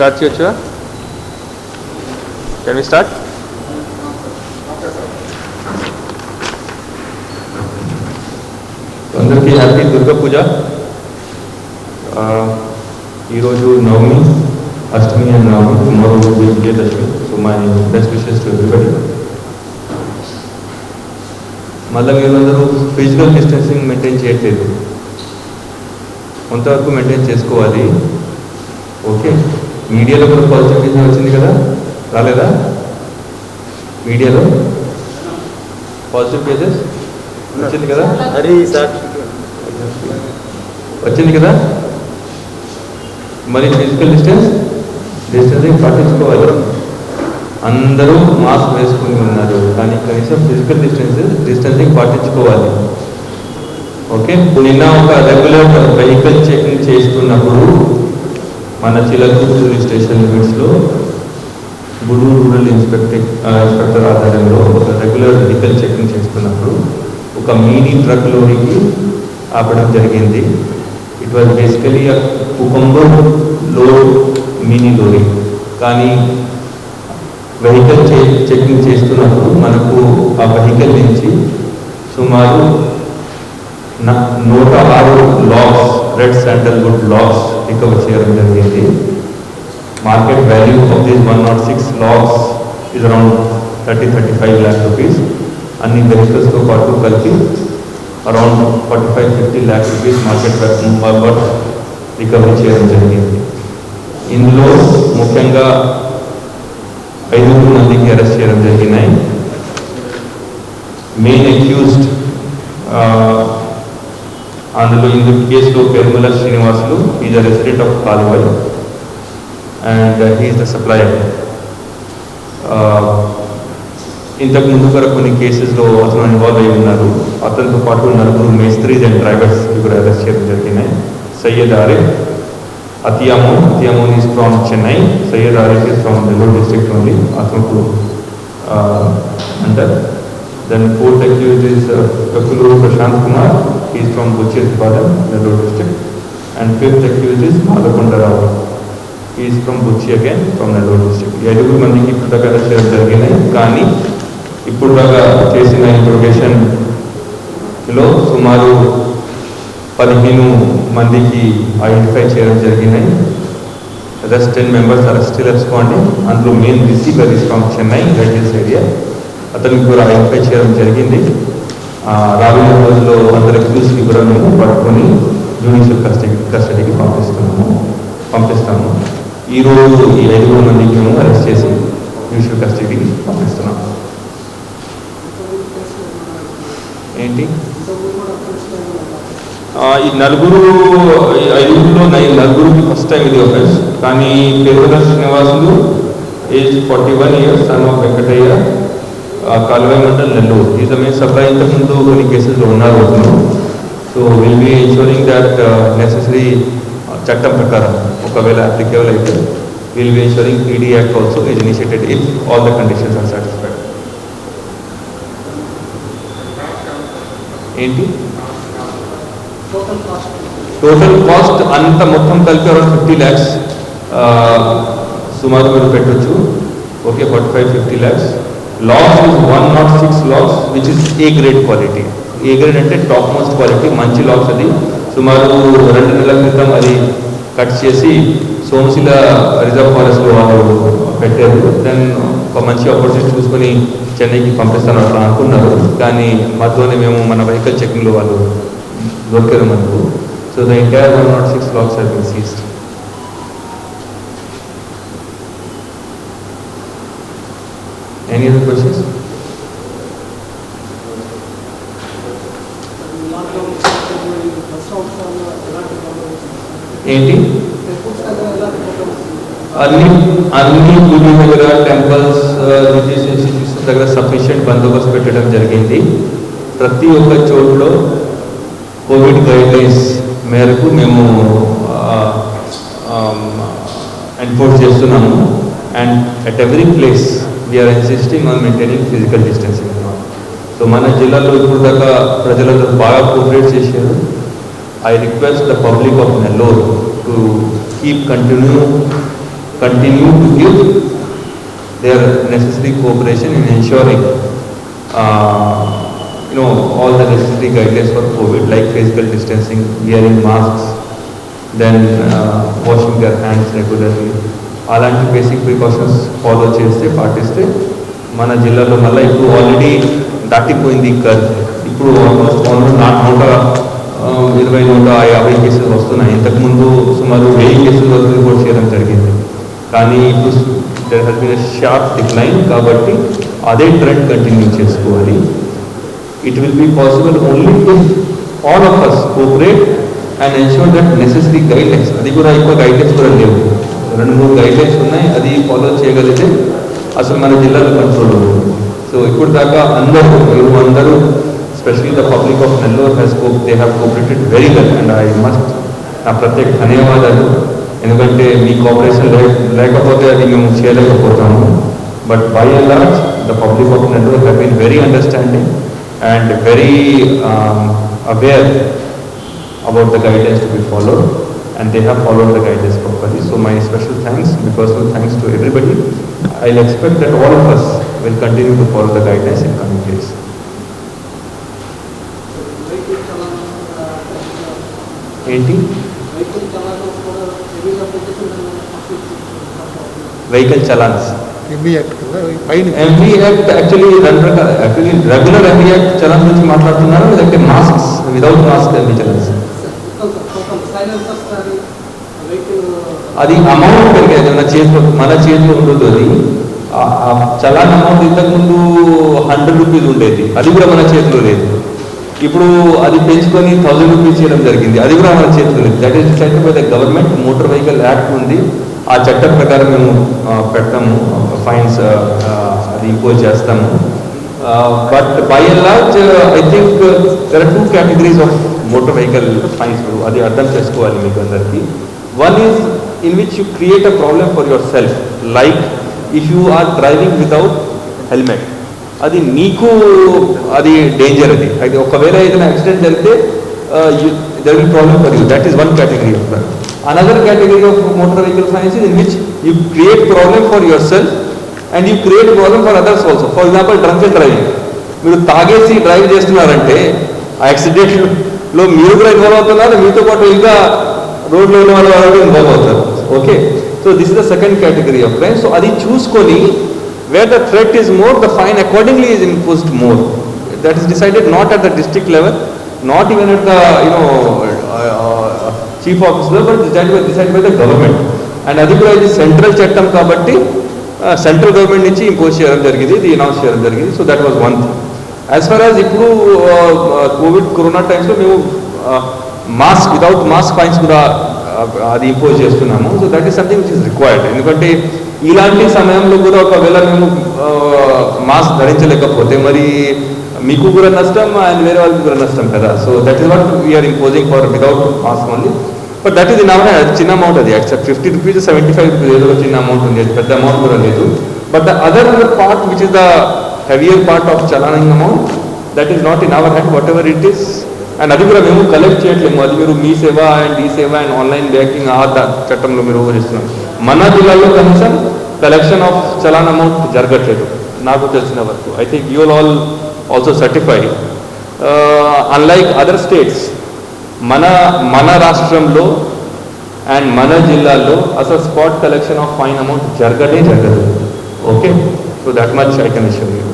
Start చేయొచ్చా can we start అందరికీ happy Durga Puja. ఆ, ఈరోజు Navami Ashtami and Navami tomorrow Vijayadashami. So my best wishes to everybody మళ్ళీ మీరందరూ ఫిజికల్ డిస్టెన్సింగ్ మెయింటైన్ చేయట్లేదు. కొంతవరకు మెయింటైన్ చేసుకోవాలి. ఓకే మీడియాలో కూడా పాజిటివ్ వచ్చింది కదా? రాలేదా? మీడియాలో? Positive cases? వచ్చింది కదా? హరి సార్. వచ్చింది కదా? మరి ఫిజికల్ డిస్టెన్స్ డిస్టెన్సింగ్ పాటించుకోవాలి అందరూ మాస్క్ వేసుకుని ఉన్నారు. కానీ కనీసం ఫిజికల్ డిస్టెన్స్ డిస్టెన్సింగ్ పాటించుకోవాలి ఓకే నిన్న ఒక రెగ్యులర్ వెహికల్ చెకింగ్ చేస్తున్నప్పుడు మన చిలకూరు పోలీస్ స్టేషన్ లిమిట్స్లో గుడూరు రూరల్ ఇన్స్పెక్టర్ ఇన్స్పెక్టర్ ఆధ్వర్యంలో ఒక రెగ్యులర్ వెహికల్ చెకింగ్ చేస్తున్నప్పుడు ఒక మినీ ట్రక్ లోనికి ఆపడం జరిగింది. It was basically cucumber load mini lorry. కానీ వెహికల్ చెకింగ్ చేస్తున్నప్పుడు మనకు ఆ వెహికల్ నుంచి సుమారు నూట ఆరు lakhs red sandalwood lakhs recover చేయడం జరిగింది market value of this one nought six lakhs is around thirty thirty five lakh rupees అన్ని వెహికల్స్తో పాటు కలిపి around forty five fifty lakh rupees market worth recovery చేయడం జరిగింది ఇందులో ముఖ్యంగా ఐదుగురు మందికి అరెస్ట్ చేయడం జరిగినాయి మెయిన్ అక్యూజ్డ్ అందులో ఇందు కేసులో Perumala Srinivasulu is a resident of Kaluvai and he's the supplier ఇంతకు ముందు కూడా కొన్ని కేసెస్లో అతను ఇన్వాల్వ్ అయి ఉన్నారు. అతనితో పాటు నలుగురు మేస్త్రీస్ అండ్ డ్రైవర్స్ కూడా అరెస్ట్ చేయడం జరిగినాయి సయ్యద్ ఆరిఫ్ అతియాము అతియాము is from Chennai Syed Arif is from Nellore district only అతను అంటారు then fourth accused is Kapiluru Prashant Kumar is from Buchepalem Nellore district and fifth accused is Malakondarao is from Buchi again from Nellore district ఈ ఐదుగురు మందికి ఇప్పుడు దాకా arrest చేయడం జరిగినాయి కానీ ఇప్పుడు దాకా చేసిన ఇంట్రోగేషన్లో సుమారు పదిహేను మందికి ఐడెంటిఫై చేయడం జరిగినాయి arrest ten members arrest still అందులో main receiver is from Chennai red area అతనికి కూడా ఐడెంటిఫై చేయడం జరిగింది. రాబోయే రోజుల్లో అందరి అక్యూస్ని కూడా మేము పట్టుకొని జ్యుడిషియల్ కస్టడీ కస్టడీకి పంపిస్తున్నాము. పంపిస్తాము. ఈ రోజు ఈ ఐదుగురు మందికి మేము అరెస్ట్ చేసి జ్యుడిషియల్ కస్టడీకి పంపిస్తున్నాం. ఏంటి? ఈ నలుగురు ఐదుగురులో నలుగురికి ఫస్ట్ టైం ఇది ఒక కానీ Perugula Srinivasulu age forty one years son of Venkataiah Kaluvai mandal Nellore is main supply ఇంతకుముందు కొన్ని కేసెస్లో ఉన్నారు అతను so will be ensuring that necessary చట్టం ప్రకారం ఒకవేళ అప్లికేబుల్ అయితే will be ensuring PD act also is initiated if all the conditions are satisfied ఏంటి టోటల్ కాస్ట్ అంత మొత్తం కలిపి అరౌండ్ ఫిఫ్టీ ల్యాక్స్ సుమారు మీరు పెట్టొచ్చు okay forty five fifty lakhs lakhs is one nought six lakhs which is A grade quality A grade అంటే top most quality మంచి loss అది. సుమారు రెండు నెలల క్రితం అది కట్ చేసి సోమశిల రిజర్వ్ ఫారెస్ట్లో వాళ్ళు పెట్టారు. దెన్ ఒక మంచి ఆపర్చునిటీ చూసుకొని చెన్నైకి పంపిస్తాను అట్లా అనుకున్నారు. కానీ మధ్యలోనే మేము మన వెహికల్ చెకింగ్లో వాళ్ళు దొరికారు మనకు. So the entire one nought six lakhs have been Any other questions? ఏంటి? అన్ని అన్ని గుడి దగ్గర టెంపుల్స్ రిలీజియస్ ఇన్స్టిట్యూషన్ దగ్గర సఫిషియంట్ బందోబస్తు పెట్టడం జరిగింది. ప్రతి ఒక్క చోట్లో కోవిడ్ గైడ్లైన్స్ మేరకు మేము uh, um, ఎన్ఫోర్స్ చేస్తున్నాము. And at every place We're insisting on maintaining physical distancing so మన జిల్లాలో ఇప్పుడు దాకా ప్రజలందరూ బాగా కోఆపరేట్ చేశారు I request the public of Nellore to keep continue continue to give their necessary cooperation in ensuring, uh, you know, all the necessary guidelines for COVID, like physical distancing, wearing masks, then uh, washing their hands regularly. అలాంటి basic precautions follow చేస్తే పాటిస్తే మన జిల్లాలో మళ్ళీ ఇప్పుడు already దాటిపోయింది కర్ ఇప్పుడు ఆల్మోస్ట్ నూట నూట ఇరవై నూట యాభై కేసులు వస్తున్నాయి. ఇంతకుముందు సుమారు వెయ్యి కేసుల వరకు రిపోర్ట్ చేయడం జరిగింది. కానీ ఇప్పుడు there has been sharp decline కాబట్టి అదే ట్రెండ్ కంటిన్యూ చేసుకోవాలి. It will be possible only all of us us and ensure that that necessary guidelines అది కూడా ఎక్కువ గైడ్లైన్స్ కూడా లేవు. రెండు మూడు గైడ్లైన్స్ ఉన్నాయి అది ఫాలో చేయగలిగితే అసలు మన జిల్లాలో కంట్రోల్ సో ఇప్పుడు దాకా అందరూ ఎవరు అందరూ specially the public of Nellore has co they have cooperated very well and I must నా ప్రత్యేక ధన్యవాదాలు. ఎందుకంటే మీ కోఆపరేషన్ లేకపోతే అది మేము చేయలేకపోతాము. But by and large the public of Nellore have been very understanding and very aware about the the to be um, be and they have followed the guidelines properly. So my special thanks, my personal thanks to everybody. I'll expect that all of us will continue to follow the guidelines in coming days. Vehicle challan ఏంటి vehicle challan కూడా హెవీగా పెట్టుకుంటున్నాను vehicle challans MB act కదా పైన MV act actually రెండు రకాల actually regular MV act challans గురించి మాట్లాడుతున్నారు లేదంటే masks without mask MV challans silencers కానీ వెహికల్ అది అమౌంట్ పెరిగేది మన చేతిలో మన చేతిలో ఉండదు అది చలాన్ అమౌంట్ ఇంతకుముందు హండ్రెడ్ రూపీస్ ఉండేది. అది కూడా మన చేతిలో లేదు. ఇప్పుడు అది పెంచుకొని థౌజండ్ రూపీస్ చేయడం జరిగింది. అది కూడా మన చేతిలో లేదు. That is decided by the government motor vehicle act ఉంది. ఆ చట్టం ప్రకారం మేము పెడతాము. ఫైన్స్ అది ఇంపోజ్ చేస్తాము. But by and large I think there are two categories of motor vehicle signs అది అర్థం చేసుకోవాలి మీకు అందరికీ one is in which you create a problem for yourself like if you are driving without helmet అది నీకు అది danger అది. అది ఒకవేళ ఏదైనా యాక్సిడెంట్ జరిగితే there will problem for you that is one category of that another category of motor vehicle signs in which you create problem for yourself and you create problem for others also for example drunk and driving మీరు తాగేసి drive చేస్తున్నారంటే accident లో మీరు కూడా involve అవుతున్నారు మీతో పాటు ఇంకా రోడ్లో ఉన్న వాళ్ళు వాళ్ళు కూడా ఇన్వాల్వ్ అవుతారు. Okay so this is the second category of crime so అది చూసుకొని where the threat is more the fine accordingly is imposed more that is decided not at the district level not even at the you know chief officer but decide by the government and అది కూడా ఇది central చట్టం కాబట్టి uh, central government నుంచి impose చేయడం జరిగింది ఇది announce చేయడం జరిగింది. So that was one thing as far as ఇప్పుడు కోవిడ్ కరోనా టైమ్స్లో మేము మాస్క్ వితౌట్ మాస్క్ ఫైన్స్ కూడా అది ఇంపోజ్ చేస్తున్నాము. So that is something which is required ఎందుకంటే ఇలాంటి సమయంలో కూడా ఒకవేళ మేము మాస్క్ ధరించలేకపోతే మరి మీకు కూడా నష్టం అండ్ వేరే వాళ్ళకి కూడా నష్టం కదా. So that is what we are imposing for without mask only but that is in our చిన్న అమౌంట్ అది. Actual fifty rupees seventy five rupees ఏదో చిన్న అమౌంట్ ఉంది. పెద్ద అమౌంట్ కూడా లేదు. But the other part which is the heavier part of చలానింగ్ amount that is not in our hand whatever it is and అది కూడా మేము కలెక్ట్ చేయట్లేము. అది మీరు మీ సేవ అండ్ ఈ సేవ అండ్ ఆన్లైన్ బ్యాంకింగ్ ఆ చట్టంలో మీరు వివరిస్తున్నాం మన జిల్లాలో కనీసం కలెక్షన్ ఆఫ్ చలాన్ అమౌంట్ జరగట్లేదు. నాకు తెలిసిన వరకు. I think you all also certify unlike other states మన మన రాష్ట్రంలో అండ్ మన జిల్లాలో అసలు spot collection of fine amount జరగనే జరగదు. Okay so that much I can assure you